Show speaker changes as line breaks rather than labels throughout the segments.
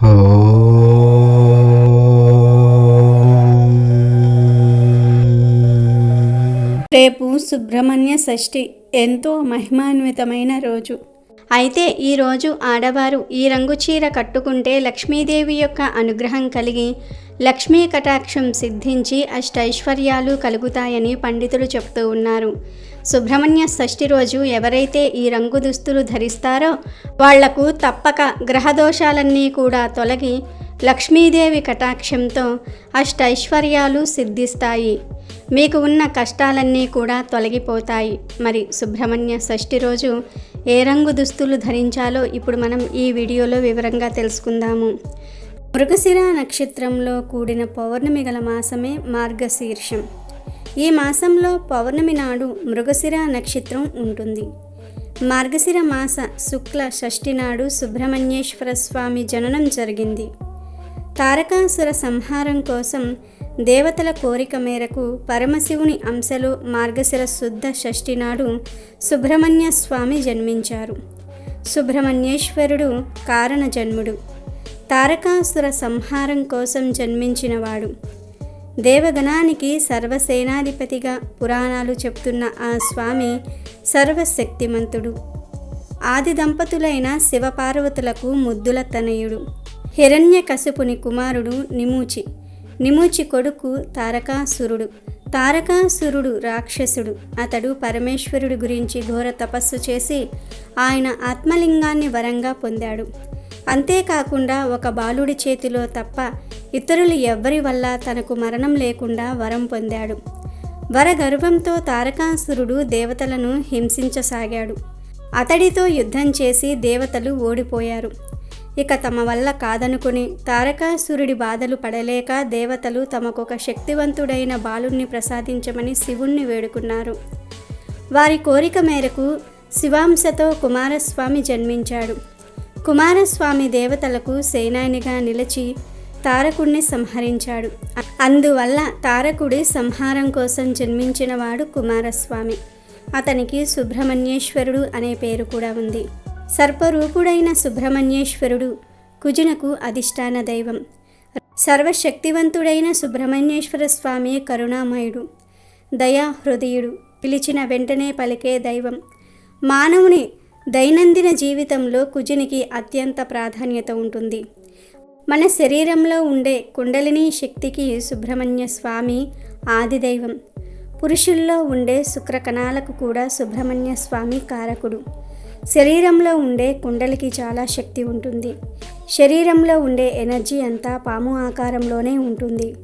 రేపు సుబ్రహ్మణ్య షష్ఠి ఎంతో మహిమాన్వితమైన రోజు. అయితే ఈరోజు ఆడవారు ఈ రంగు చీర కట్టుకుంటే లక్ష్మీదేవి యొక్క అనుగ్రహం కలిగి లక్ష్మీ కటాక్షం సిద్ధించి అష్టైశ్వర్యాలు కలుగుతాయని పండితులు చెప్తూ ఉన్నారు. సుబ్రహ్మణ్య షష్ఠి రోజు ఎవరైతే ఈ రంగు దుస్తులు ధరిస్తారో వాళ్ళకు తప్పక గ్రహదోషాలన్నీ కూడా తొలగి లక్ష్మీదేవి కటాక్షంతో అష్టైశ్వర్యాలు సిద్ధిస్తాయి. మీకు ఉన్న కష్టాలన్నీ కూడా తొలగిపోతాయి. మరి సుబ్రహ్మణ్య షష్ఠి రోజు ఏ రంగు దుస్తులు ధరించాలో ఇప్పుడు మనం ఈ వీడియోలో వివరంగా తెలుసుకుందాము. మృగశిర నక్షత్రంలో కూడిన పౌర్ణమి గల మాసమే మార్గశీర్షం. ఈ మాసంలో పౌర్ణమి నాడు మృగశిర నక్షత్రం ఉంటుంది. మార్గశిర మాస శుక్ల షష్ఠి నాడు సుబ్రహ్మణ్యేశ్వర స్వామి జననం జరిగింది. తారకాసుర సంహారం కోసం దేవతల కోరిక మేరకు పరమశివుని అంశలు మార్గశిర శుద్ధ షష్ఠి నాడు సుబ్రహ్మణ్య స్వామి జన్మించారు. సుబ్రహ్మణ్యేశ్వరుడు కారణ జన్ముడు. తారకాసుర సంహారం కోసం జన్మించినవాడు. దేవగణానికి సర్వసేనాధిపతిగా పురాణాలు చెప్తున్న ఆ స్వామి సర్వశక్తిమంతుడు. ఆది దంపతులైన శివపార్వతులకు ముద్దుల తనయుడు. హిరణ్యకశపుని కుమారుడు నిమూచి. నిమూచి కొడుకు తారకాసురుడు. తారకాసురుడు రాక్షసుడు. అతడు పరమేశ్వరుడి గురించి ఘోర తపస్సు చేసి ఆయన ఆత్మలింగాన్ని వరంగా పొందాడు. అంతేకాకుండా ఒక బాలుడి చేతిలో తప్ప ఇతరులు ఎవ్వరి వల్ల తనకు మరణం లేకుండా వరం పొందాడు. వరగర్వంతో తారకాసురుడు దేవతలను హింసించసాగాడు. అతడితో యుద్ధం చేసి దేవతలు ఓడిపోయారు. ఇక తమ వల్ల కాదనుకుని తారకాసురుడి బాధలు పడలేక దేవతలు తమకొక శక్తివంతుడైన బాలుణ్ణి ప్రసాదించమని శివుణ్ణి వేడుకున్నారు. వారి కోరిక మేరకు శివాంశతో కుమారస్వామి జన్మించాడు. కుమారస్వామి దేవతలకు సేనానిగా నిలిచి తారకుణ్ణి సంహరించాడు. అందువల్ల తారకుడి సంహారం కోసం జన్మించినవాడు కుమారస్వామి. అతనికి సుబ్రహ్మణ్యేశ్వరుడు అనే పేరు కూడా ఉంది. సర్పరూపుడైన సుబ్రహ్మణ్యేశ్వరుడు కుజునకు అధిష్టాన దైవం. సర్వశక్తివంతుడైన సుబ్రహ్మణ్యేశ్వర స్వామి కరుణామయుడు దయా హృదయుడు పిలిచిన వెంటనే పలికే దైవం. మానవుని దైనందిన జీవితంలో కుజునికి అత్యంత ప్రాధాన్యత ఉంటుంది. మన శరీరంలో ఉండే కుండలిని శక్తికి సుబ్రహ్మణ్య స్వామి ఆదిదైవం. పురుషుల్లో ఉండే శుక్రకణాలకు కూడా సుబ్రహ్మణ్య స్వామి కారకుడు. శరీరంలో ఉండే కుండలికి చాలా శక్తి ఉంటుంది. శరీరంలో ఉండే ఎనర్జీ అంతా పాము ఆకారంలోనే ఉంటుంది.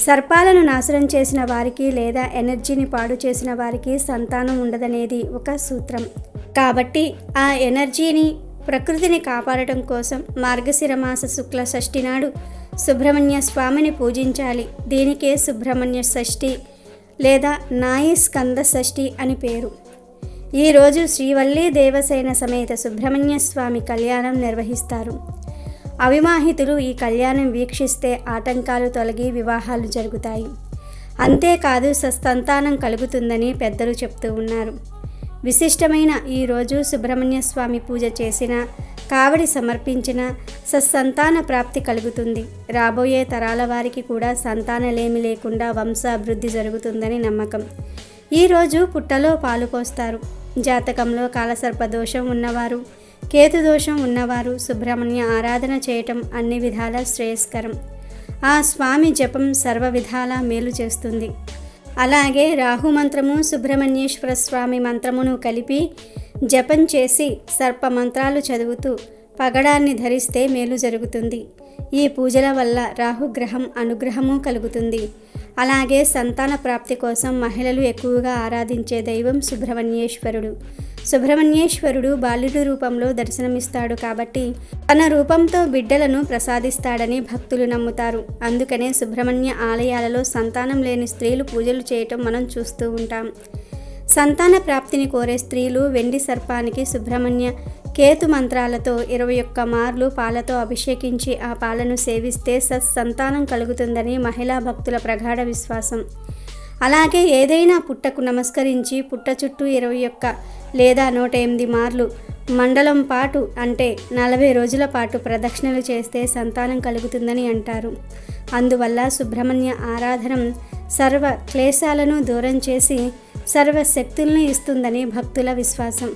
సర్పాలను నాశనం చేసిన వారికి లేదా ఎనర్జీని పాడు చేసిన వారికి సంతానం ఉండదనేది ఒక సూత్రం. కాబట్టి ఆ ఎనర్జీని ప్రకృతిని కాపాడటం కోసం మార్గశిర మాస శుక్ల షష్ఠి నాడు సుబ్రహ్మణ్య స్వామిని పూజించాలి. దీనికే సుబ్రహ్మణ్య షష్ఠి లేదా నాయి స్కంద షష్ఠి అని పేరు. ఈరోజు శ్రీవల్లి దేవసేన సమేత సుబ్రహ్మణ్య స్వామి కళ్యాణం నిర్వహిస్తారు. అవివాహితులు ఈ కళ్యాణం వీక్షిస్తే ఆటంకాలు తొలగి వివాహాలు జరుగుతాయి. అంతేకాదు సస్తంతానం కలుగుతుందని పెద్దలు చెప్తూ ఉన్నారు. విశిష్టమైన ఈరోజు సుబ్రహ్మణ్య స్వామి పూజ చేసిన కావడి సమర్పించిన సత్సంతాన ప్రాప్తి కలుగుతుంది. రాబోయే తరాల వారికి కూడా సంతానలేమి లేకుండా వంశాభివృద్ధి జరుగుతుందని నమ్మకం. ఈరోజు పుట్టలో పాలు పోస్తారు. జాతకంలో కాలసర్ప దోషం ఉన్నవారు కేతు దోషం ఉన్నవారు సుబ్రహ్మణ్య ఆరాధన చేయటం అన్ని విధాల శ్రేయస్కరం. ఆ స్వామి జపం సర్వ విధాల మేలు చేస్తుంది. అలాగే రాహు మంత్రము సుబ్రహ్మణ్యేశ్వర స్వామి మంత్రమును కలిపి జపం చేసి సర్ప మంత్రాలు చదువుతూ పగడాన్ని ధరిస్తే మేలు జరుగుతుంది. ఈ పూజల వల్ల రాహుగ్రహం అనుగ్రహము కలుగుతుంది. అలాగే సంతాన ప్రాప్తి కోసం మహిళలు ఎక్కువగా ఆరాధించే దైవం సుబ్రహ్మణ్యేశ్వరుడు. సుబ్రహ్మణ్యేశ్వరుడు బాలుడి రూపంలో దర్శనమిస్తాడు కాబట్టి తన రూపంతో బిడ్డలను ప్రసాదిస్తాడని భక్తులు నమ్ముతారు. అందుకనే సుబ్రహ్మణ్య ఆలయాలలో సంతానం లేని స్త్రీలు పూజలు చేయటం మనం చూస్తూ ఉంటాం. సంతాన ప్రాప్తిని కోరే స్త్రీలు వెండి సర్పానికి సుబ్రహ్మణ్య కేతు మంత్రాలతో ఇరవై ఒక్క మార్లు పాలతో అభిషేకించి ఆ పాలను సేవిస్తే సత్సంతానం కలుగుతుందని మహిళా భక్తుల ప్రగాఢ విశ్వాసం. అలాగే ఏదైనా పుట్టకు నమస్కరించి పుట్ట చుట్టూ ఇరవై ఒక్క లేదా నూట ఎనిమిది మార్లు మండలం పాటు అంటే నలభై రోజుల పాటు ప్రదక్షిణలు చేస్తే సంతానం కలుగుతుందని అంటారు. అందువల్ల సుబ్రహ్మణ్య ఆరాధనం సర్వ క్లేశాలను దూరం చేసి సర్వ శక్తుల్ని ఇస్తుందని భక్తుల విశ్వాసం.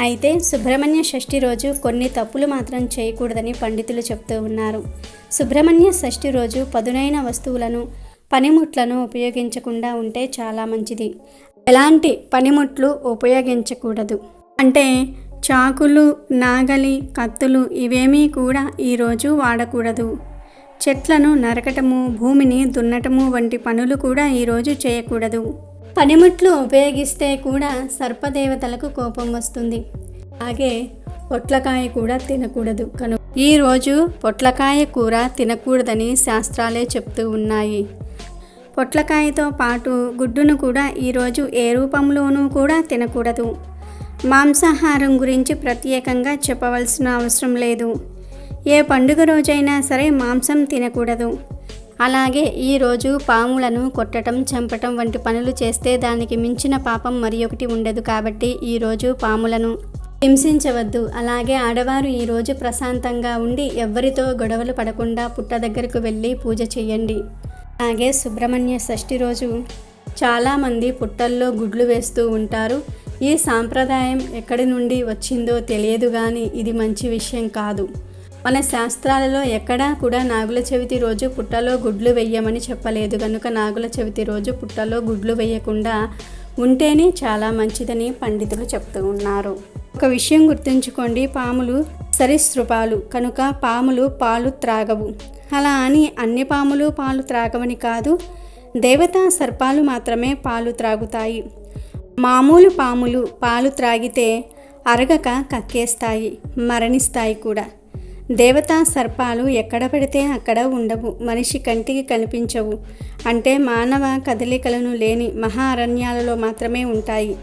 అయితే సుబ్రహ్మణ్య షష్ఠి రోజు కొన్ని తప్పులు మాత్రం చేయకూడదని పండితులు చెప్తూ ఉన్నారు. సుబ్రహ్మణ్య షష్ఠి రోజు పదునైన వస్తువులను పనిముట్లను ఉపయోగించకుండా ఉంటే చాలా మంచిది. ఎలాంటి పనిముట్లు ఉపయోగించకూడదు? అంటే చాకులు నాగలి కత్తులు ఇవేమీ కూడా ఈరోజు వాడకూడదు. చెట్లను నరకటము భూమిని దున్నటము వంటి పనులు కూడా ఈరోజు చేయకూడదు. పనిముట్లు ఉపయోగిస్తే కూడా సర్పదేవతలకు కోపం వస్తుంది. అలాగే పొట్లకాయ కూడా తినకూడదు. కను ఈరోజు పొట్లకాయ కూర తినకూడదని శాస్త్రాలే చెప్తూ ఉన్నాయి. పొట్లకాయతో పాటు గుడ్డును కూడా ఈరోజు ఏ రూపంలోనూ కూడా తినకూడదు. మాంసాహారం గురించి ప్రత్యేకంగా చెప్పవలసిన అవసరం లేదు. ఏ పండుగ రోజైనా సరే మాంసం తినకూడదు. అలాగే ఈరోజు పాములను కొట్టడం చంపటం వంటి పనులు చేస్తే దానికి మించిన పాపం మరి ఒకటి ఉండదు కాబట్టి ఈరోజు పాములను హింసించవద్దు. అలాగే ఆడవారు ఈరోజు ప్రశాంతంగా ఉండి ఎవ్వరితో గొడవలు పడకుండా పుట్ట దగ్గరకు వెళ్ళి పూజ చేయండి. అలాగే సుబ్రహ్మణ్య షష్ఠి రోజు చాలామంది పుట్టల్లో గుడ్లు వేస్తూ ఉంటారు. ఈ సాంప్రదాయం ఎక్కడి నుండి వచ్చిందో తెలియదు కానీ ఇది మంచి విషయం కాదు. మన శాస్త్రాలలో ఎక్కడా కూడా నాగుల చవితి రోజు పుట్టలో గుడ్లు వెయ్యమని చెప్పలేదు. కనుక నాగుల చవితి రోజు పుట్టలో గుడ్లు వేయకుండా ఉంటేనే చాలా మంచిదని పండితులు చెప్తూ ఉన్నారు. ఒక విషయం గుర్తుంచుకోండి. పాములు సరీసృపాలు కనుక పాములు పాలు త్రాగవు. అలా అని అన్ని పాములు పాలు త్రాగవని కాదు దేవతా సర్పాలు మాత్రమే పాలు త్రాగుతాయి. మామూలు పాములు పాలు త్రాగితే అరగక కక్కేస్తాయి మరణిస్తాయి కూడా. దేవతా సర్పాలు ఎక్కడ పడితే అక్కడ ఉండవు మనిషి కంటికి కనిపించవు. అంటే మానవ కదలికలను లేని మహా అరణ్యాలలో మాత్రమే ఉంటాయి.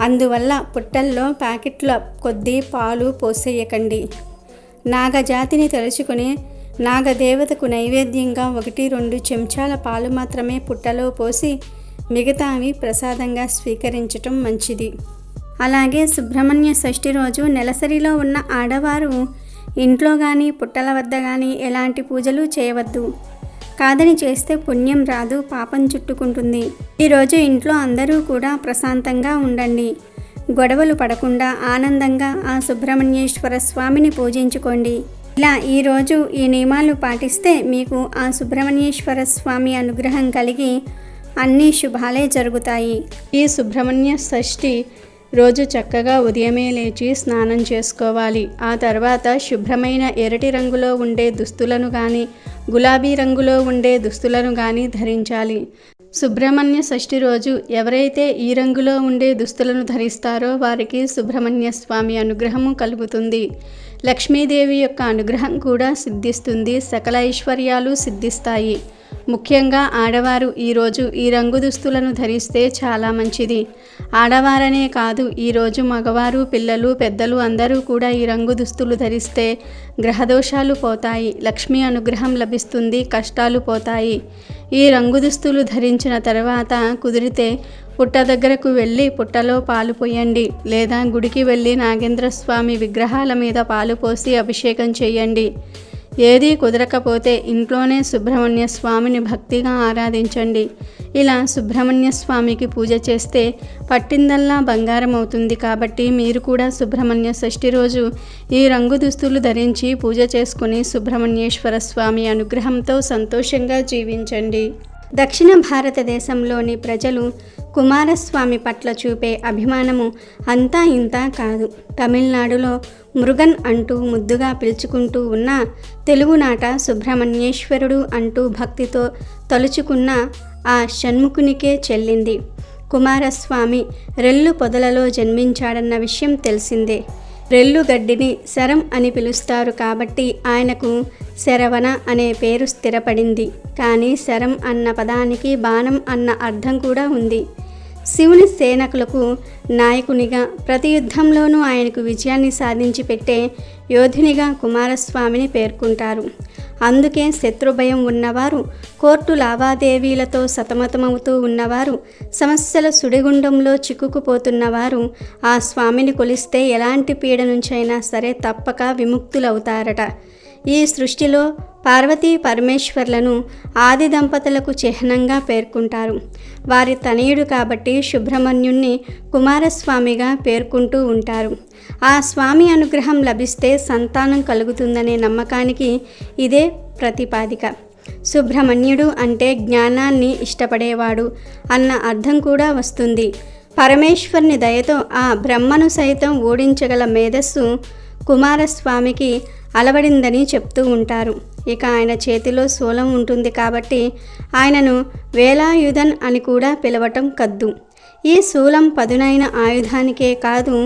అందువల్ల పుట్టల్లో ప్యాకెట్ల కొద్దీ పాలు పోసేయకండి. నాగజాతిని తలుచుకుని నాగదేవతకు నైవేద్యంగా ఒకటి రెండు చెంచాల పాలు మాత్రమే పుట్టలో పోసి మిగతావి ప్రసాదంగా స్వీకరించటం మంచిది. అలాగే సుబ్రహ్మణ్య షష్ఠి రోజు నెలసరిలో ఉన్న ఆడవారు ఇంట్లో కానీ పుట్టల వద్ద కానీ ఎలాంటి పూజలు చేయవద్దు. కాదని చేస్తే పుణ్యం రాదు పాపం చుట్టుకుంటుంది. ఈరోజు ఇంట్లో అందరూ కూడా ప్రశాంతంగా ఉండండి. గొడవలు పడకుండా ఆనందంగా ఆ సుబ్రహ్మణ్యేశ్వర స్వామిని పూజించుకోండి. ఇలా ఈరోజు ఈ నియమాలు పాటిస్తే మీకు ఆ సుబ్రహ్మణ్యేశ్వర స్వామి అనుగ్రహం కలిగి అన్ని శుభాలే జరుగుతాయి. ఈ సుబ్రహ్మణ్య షష్ఠి రోజు చక్కగా ఉదయమే లేచి స్నానం చేసుకోవాలి. ఆ తర్వాత శుభ్రమైన ఎరటి రంగులో ఉండే దుస్తులను కానీ గులాబీ రంగులో ఉండే దుస్తులను కానీ ధరించాలి. సుబ్రహ్మణ్య షష్ఠి రోజు ఎవరైతే ఈ రంగులో ఉండే దుస్తులను ధరిస్తారో వారికి సుబ్రహ్మణ్య స్వామి అనుగ్రహము కలుగుతుంది. లక్ష్మీదేవి యొక్క అనుగ్రహం కూడా సిద్ధిస్తుంది. సకల ఐశ్వర్యాలు సిద్ధిస్తాయి. ముఖ్యంగా ఆడవారు ఈరోజు ఈ రంగు దుస్తులను ధరిస్తే చాలా మంచిది. ఆడవారనే కాదు ఈరోజు మగవారు పిల్లలు పెద్దలు అందరూ కూడా ఈ రంగు దుస్తులు ధరిస్తే గ్రహదోషాలు పోతాయి లక్ష్మీ అనుగ్రహం లభిస్తుంది కష్టాలు పోతాయి. ఈ రంగు దుస్తులు ధరించిన తర్వాత కుదిరితే పుట్ట దగ్గరకు వెళ్ళి పుట్టలో పాలు పోయండి లేదా గుడికి వెళ్ళి నాగేంద్ర స్వామి విగ్రహాల మీద పాలు పోసి అభిషేకం చేయండి. ఏదీ కుదరకపోతే ఇంట్లోనే సుబ్రహ్మణ్య స్వామిని భక్తిగా ఆరాధించండి. ఇలా సుబ్రహ్మణ్య స్వామికి పూజ చేస్తే పట్టిందల్లా బంగారం అవుతుంది కాబట్టి మీరు కూడా సుబ్రహ్మణ్య షష్ఠి రోజు ఈ రంగు దుస్తులు ధరించి పూజ చేసుకుని సుబ్రహ్మణ్యేశ్వర స్వామి అనుగ్రహంతో సంతోషంగా జీవించండి. దక్షిణ భారతదేశంలోని ప్రజలు కుమారస్వామి పట్ల చూపే అభిమానము అంతా ఇంతా కాదు. తమిళనాడులో మృగన్ అంటూ ముద్దుగా పిలుచుకుంటూ ఉన్న తెలుగునాట సుబ్రహ్మణ్యేశ్వరుడు అంటూ భక్తితో తలుచుకున్న ఆ షణ్ముఖునికే చెల్లింది. కుమారస్వామి రెల్లు పొదలలో జన్మించాడన్న విషయం తెలిసిందే. రెల్లు గడ్డిని శరం అని పిలుస్తారు కాబట్టి ఆయనకు శరవణ అనే పేరు స్థిరపడింది. కానీ శరం అన్న పదానికి బాణం అన్న అర్థం కూడా ఉంది. శివుని సేనకులకు నాయకునిగా ప్రతి యుద్ధంలోనూ ఆయనకు విజయాన్ని సాధించి పెట్టే యోధునిగా కుమారస్వామిని పేర్కొంటారు. అందుకే శత్రుభయం ఉన్నవారు కోర్టు లావాదేవీలతో సతమతమవుతూ ఉన్నవారు సమస్యల సుడిగుండంలో చిక్కుకుపోతున్నవారు ఆ స్వామిని కొలిస్తే ఎలాంటి పీడ నుంచైనా సరే తప్పక విముక్తులవుతారట. ఈ సృష్టిలో పార్వతీ పరమేశ్వర్లను ఆది దంపతులకు చిహ్నంగా పేర్కొంటారు. వారి తనయుడు కాబట్టి సుబ్రహ్మణ్యుణ్ణి కుమారస్వామిగా పేర్కొంటూ ఉంటారు. ఆ స్వామి అనుగ్రహం లభిస్తే సంతానం కలుగుతుందనే నమ్మకానికి ఇదే ప్రతిపాదిక. సుబ్రహ్మణ్యుడు అంటే జ్ఞానాన్ని ఇష్టపడేవాడు అన్న అర్థం కూడా వస్తుంది. పరమేశ్వరుని దయతో ఆ బ్రహ్మను సైతం ఓడించగల మేధస్సు కుమారస్వామికి అలవడిందని చెప్తూ ఉంటారు. ఇక ఆయన చేతిలో శూలం ఉంటుంది కాబట్టి ఆయనను వేలాయుధన్ అని కూడా పిలవటం కద్దు. ఈ శూలం పదునైన ఆయుధానికే కాదు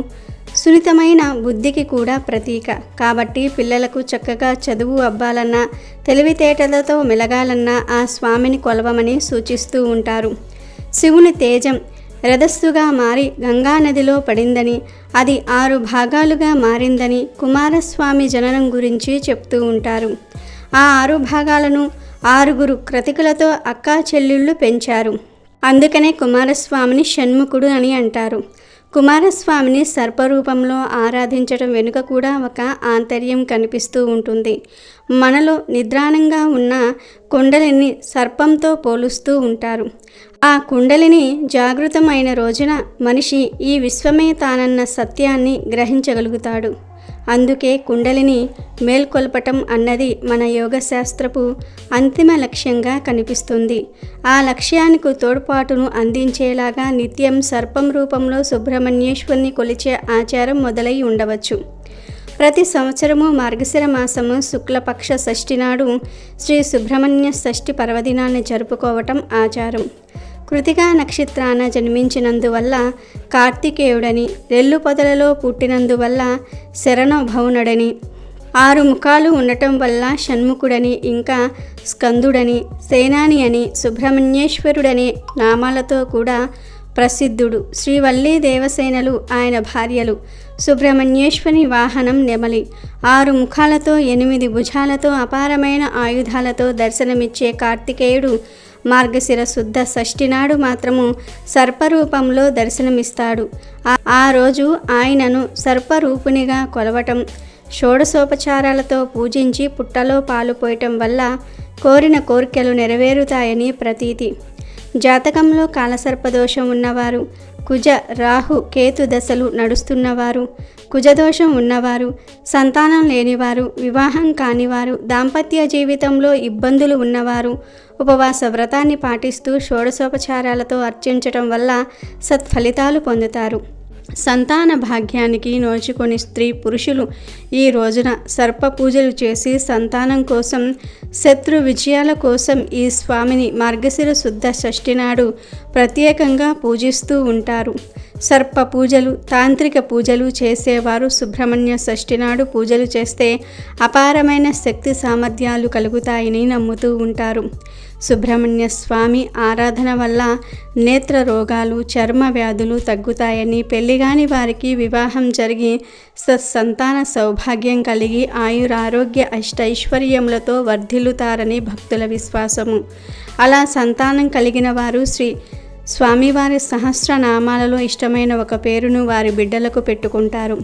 సున్నితమైన బుద్ధికి కూడా ప్రతీక. కాబట్టి పిల్లలకు చక్కగా చదువు అవ్వాలన్నా తెలివితేటలతో మెలగాలన్నా ఆ స్వామిని కొలవమని సూచిస్తూ ఉంటారు. శివుని తేజం రథస్సుగా మారి గంగానదిలో పడిందని అది ఆరు భాగాలుగా మారిందని కుమారస్వామి జననం గురించి చెప్తూ ఉంటారు. ఆ ఆరు భాగాలను ఆరుగురు క్రతికులతో అక్కా చెల్లెళ్ళు పెంచారు. అందుకనే కుమారస్వామిని షణ్ముఖుడు అని అంటారు. కుమారస్వామిని సర్పరూపంలో ఆరాధించడం వెనుక కూడా ఒక ఆంతర్యం కనిపిస్తూ ఉంటుంది. మనలో నిద్రాణంగా ఉన్న కుండలిని సర్పంతో పోలుస్తూ ఉంటారు. ఆ కుండలిని జాగృతమైన రోజున మనిషి ఈ విశ్వమే తానన్న సత్యాన్ని గ్రహించగలుగుతాడు. అందుకే కుండలిని మేల్కొల్పటం అన్నది మన యోగశాస్త్రపు అంతిమ లక్ష్యంగా కనిపిస్తుంది. ఆ లక్ష్యానికి తోడ్పాటును అందించేలాగా నిత్యం సర్పం రూపంలో సుబ్రహ్మణ్యేశ్వరిని కొలిచే ఆచారం మొదలై ఉండవచ్చు. ప్రతి సంవత్సరము మార్గశిర మాసము శుక్లపక్ష షష్ఠి నాడు శ్రీ సుబ్రహ్మణ్య షష్ఠి పర్వదినాన్ని జరుపుకోవటం ఆచారం. కృతికా నక్షత్రాన జన్మించినందువల్ల కార్తికేయుడని రెల్లు పొదలలో పుట్టినందువల్ల శరణభౌనుడని ఆరు ముఖాలు ఉండటం వల్ల షణ్ముఖుడని ఇంకా స్కందుడని సేనాని అని సుబ్రహ్మణ్యేశ్వరుడనే నామాలతో కూడా ప్రసిద్ధుడు. శ్రీవల్లి దేవసేనలు ఆయన భార్యలు. సుబ్రహ్మణ్యేశ్వరి వాహనం నెమలి. ఆరు ముఖాలతో ఎనిమిది భుజాలతో అపారమైన ఆయుధాలతో దర్శనమిచ్చే కార్తికేయుడు మార్గశిర శుద్ధ షష్ఠి నాడు మాత్రము సర్పరూపంలో దర్శనమిస్తాడు. ఆ- ఆ రోజు ఆయనను సర్పరూపునిగా కొలవటం షోడశోపచారాలతో పూజించి పుట్టలో పాలు పోయటం వల్ల కోరిన కోరికలు నెరవేరుతాయని ప్రతీతి. జాతకంలో కాలసర్పదోషం ఉన్నవారు కుజ రాహు కేతు దశలు నడుస్తున్నవారు కుజదోషం ఉన్నవారు సంతానం లేనివారు వివాహం కానివారు దాంపత్య జీవితంలో ఇబ్బందులు ఉన్నవారు ఉపవాస వ్రతాన్ని పాటిస్తూ షోడశోపచారాలతో అర్చించటం వల్ల సత్ఫలితాలు పొందుతారు. సంతాన భాగ్యానికి నోచుకొని స్త్రీ పురుషులు ఈ రోజున సర్ప పూజలు చేసి సంతానం కోసం శత్రు విజయాల కోసం ఈ స్వామిని మార్గశిర శుద్ధ షష్ఠి నాడు ప్రత్యేకంగా పూజిస్తూ ఉంటారు. సర్ప పూజలు తాంత్రిక పూజలు చేసేవారు సుబ్రహ్మణ్య షష్ఠి నాడు పూజలు చేస్తే అపారమైన శక్తి సామర్థ్యాలు కలుగుతాయని నమ్ముతూ ఉంటారు. సుబ్రహ్మణ్య స్వామి ఆరాధన వల్ల నేత్ర రోగాలు చర్మ వ్యాధులు తగ్గుతాయని పెళ్ళిగాని వారికి వివాహం జరిగి సత్సంతాన సౌభాగ్యం కలిగి ఆయురారోగ్య అష్టైశ్వర్యములతో వర్ధిల్లుతారని భక్తుల విశ్వాసము. అలా సంతానం కలిగిన వారు శ్రీ స్వామివారి సహస్రనామాలలో ఇష్టమైన ఒక పేరును వారి బిడ్డలకు పెట్టుకుంటారు.